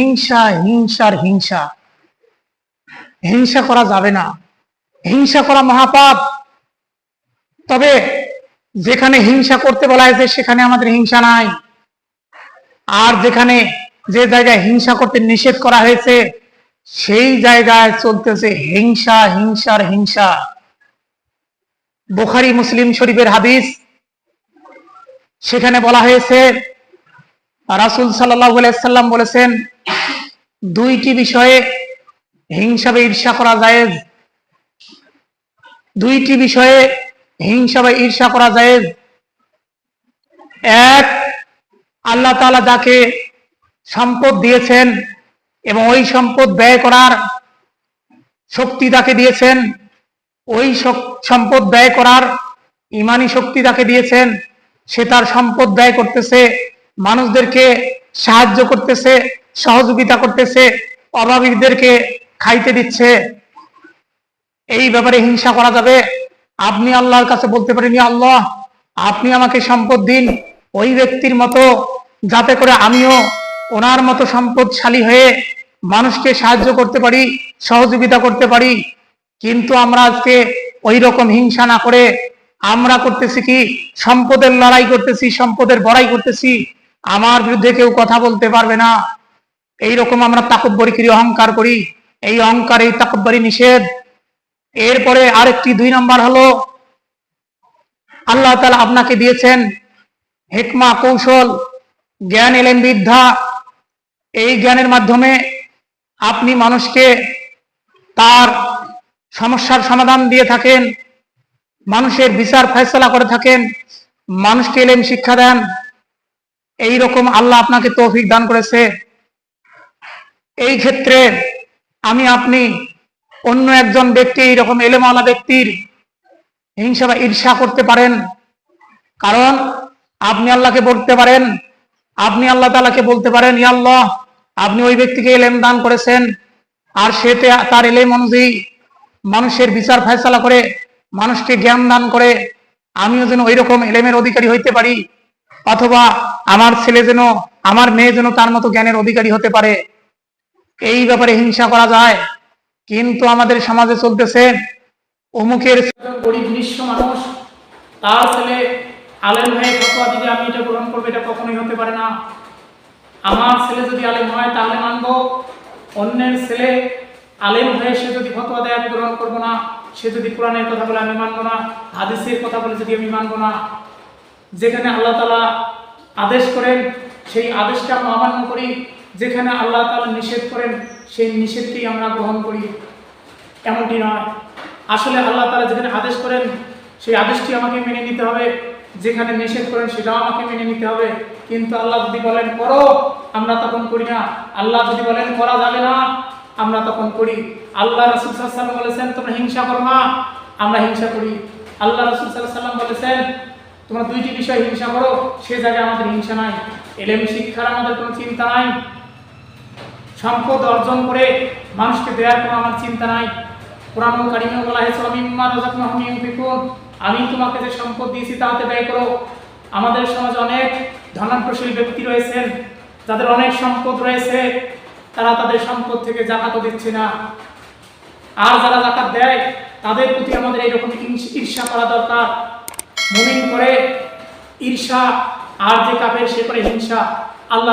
হিংসা, হিংসার হিংসা। হিংসা করা যাবে না। হিংসা করা মহাপাপ। তবে যেখানে হিংসা করতে বলা হয়েছে, সেখানে আমাদের হিংসা নাই। আর যেখানে যে জায়গায় হিংসা করতে নিষেধ করা হয়েছে, সেই জায়গায় চলতেছে হিংসা, হিংসার হিংসা। বোখারি, মুসলিম শরীফের হাদিস, সেখানে বলা হয়েছে, রাসুল সাল্লাহ সাল্লাম বলেছেন দুইটি বিষয়ে হিংসা বা ঈর্ষা করা যায় দুইটি বিষয়ে হিংসা বা ঈর্ষা করা যায় এক, আল্লাহ তাআলা যাকে সম্পদ দিয়েছেন এবং ওই সম্পদ ব্যয় করার শক্তি তাকে দিয়েছেন, ওই সম্পদ ব্যয় করার ইমানি শক্তি তাকে দিয়েছেন, সে তার সম্পদ ব্যয় করতেছে, মানুষদেরকে সাহায্য করতেছে সহযোগিতা করতেছে, অভাবীদেরকে খাইতে দিচ্ছে। এই ব্যাপারে হিংসা করা যাবে। আপনি আল্লাহর কাছে বলতে পারেন আল্লাহ, আপনি আমাকে সম্পদ দিন। ওই ব্যক্তির মতো, যাতে করে আমিও ওনার মতো সম্পদশালী হয়ে মানুষকে সাহায্য করতে পারি, সহযোগিতা করতে পারি। কিন্তু আমরা আজকে ওই রকম হিংসা না করে আমরা করতেছি কি? সম্পদের লড়াই করতেছি, সম্পদের বড়াই করতেছি। আমার বিরুদ্ধে কেউ কথা বলতে পারবে না। এই রকম আমরা তাকব্বরি করি অহংকার করি। এই অহংকার, এই তাকব্বরি নিষেধ। এরপরে আরেকটি দুই নম্বর হলো, আল্লাহ তালা আপনাকে দিয়েছেন হেকমা, কৌশল, জ্ঞান এলেন বিদ্যা। এই জ্ঞানের মাধ্যমে আপনি মানুষকে তার সমস্যার সমাধান দিয়ে থাকেন, মানুষের বিচার ফয়সলা করে থাকেন, মানুষকে এলেম শিক্ষা দেন। এই রকম আল্লাহ আপনাকে তৌফিক দান করেছে। এই ক্ষেত্রে আমি, আপনি অন্য একজন ব্যক্তি, এইরকম এলেমালা ব্যক্তির হিংসা বা ঈর্ষা করতে পারেন। কারণ আপনি আল্লাহকে বলতে পারেন, আপনি আল্লাহ তালাকে বলতে পারেন, ইয়া আল্লাহ, আপনি ওই ব্যক্তিকে এলেম দান করেছেন। আর সে তে- তার এলেম অনুযায়ী মানুষের বিচার ফয়সলা করে, মানুষকে জ্ঞান দান করে, আমিও যেন ওই রকম এলেমের অধিকারী হইতে পারি, অথবা আমার ছেলে যেন, আমার মেয়ে যেন তার মতো জ্ঞানের অধিকারী হতে পারে। এই ব্যাপারে হিংসা করা যায়। কিন্তু আমাদের সমাজে চলতেছে অমুকের গরিব, নিঃস্ব মানুষ, তার ছেলে আলেম হয়ে ফতোয়া দিবে, আমি এটা গ্রহণ করব, এটা কখনোই হতে পারে না। আমার ছেলে যদি আলেম হয়, তাহলে মানবো, অন্যের ছেলে আলেম হয়ে সে যদি ফতোয়া দেয়, আমি গ্রহণ করব না। সে যদি কোরআনের কথা বলে, আমি মানবো না। হাদিসের কথা বলে, যদি আমি মানবো না। যেখানে আল্লাহ তালা আদেশ করেন, সেই আদেশটা আমরা অমান্য করি। যেখানে আল্লাহ তালা নিষেধ করেন, সেই নিষেধটি আমরা গ্রহণ করি। এমনটি নয়। আসলে আল্লাহ তালা যেখানে আদেশ করেন, সেই আদেশটি আমাকে মেনে নিতে হবে। যেখানে নিষেধ করেন, সেটাও আমাকে মেনে নিতে হবে। কিন্তু আল্লাহ যদি বলেন, করো আমরা তখন করি না। আল্লাহ যদি বলেন, করা যাবে না আমরা তখন করি। আল্লাহ রসুল সাল্লাম বলেছেন, তোমরা হিংসা করো না আমরা হিংসা করি। আল্লাহ রসুল সাল্লাম বলেছেন, তোমরা দুইটি বিষয় হিংসা করো, সে জায়গায় আমাদের হিংসা নাই। এলেম শিক্ষার আমাদের কোনো চিন্তা নাই। সম্পদ অর্জন করে মানুষকে দেওয়ার কোনো আমার চিন্তা নাই। কোরআন কারিমে বলা হয়েছে আমি তোমাকে যে সম্পদ দিয়েছি তাতে ব্যয় করো। আমাদের সমাজে অনেক ধনাঢ্যশীল ব্যক্তি রয়েছেন, যাদের অনেক সম্পদ রয়েছে, তারা তাদের সম্পদ থেকে জাকাতও দিচ্ছে না। আর যারা জাকাত দেয়, তাদের প্রতি আমাদের এইরকম ঈর্ষা করা দরকার। মুমিন করে ঈর্ষা, আর যে কাপের সে করে হিংসা। আল্লাহ